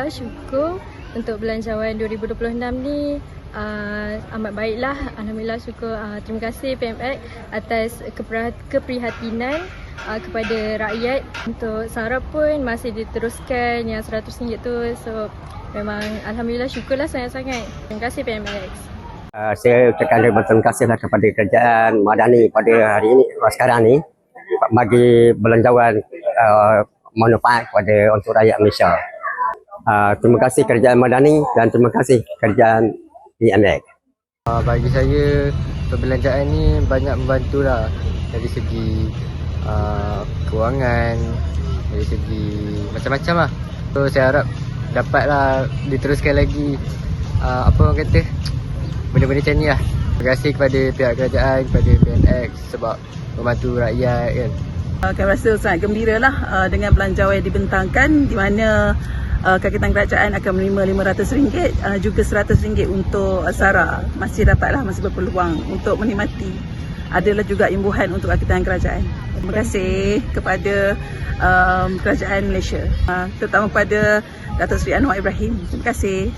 Alhamdulillah syukur untuk belanjawan 2026 ni uh, amat baiklah. Alhamdulillah syukur. Uh, terima kasih PMX atas keprihatinan uh, kepada rakyat. Untuk sarap pun masih diteruskan yang RM100 tu. So memang Alhamdulillah syukurlah sangat-sangat. Terima kasih PMX. Uh, saya ucapkan berterima kasihlah kepada kerajaan Madani pada hari ini, uh, sekarang ni bagi belanjawan uh, manfaat kepada untuk rakyat Malaysia. Uh, terima kasih kerajaan Madani dan terima kasih kerajaan PMX. Uh, bagi saya perbelanjaan ni banyak membantu lah dari segi uh, kewangan, dari segi macam-macam lah. So saya harap dapatlah diteruskan lagi uh, apa orang kata benda-benda macam ni lah. Terima kasih kepada pihak kerajaan, kepada PNX sebab membantu rakyat kan. Uh, kami rasa sangat gembira lah uh, dengan belanjawan yang dibentangkan di mana uh, Kakitan Kerajaan akan menerima RM500 uh, juga RM100 untuk uh, SARA masih dapatlah masih berpeluang untuk menikmati. Adalah juga imbuhan untuk Kakitan Kerajaan. Terima kasih kepada um, Kerajaan Malaysia. Uh, terutama pada Datuk Seri Anwar Ibrahim. Terima kasih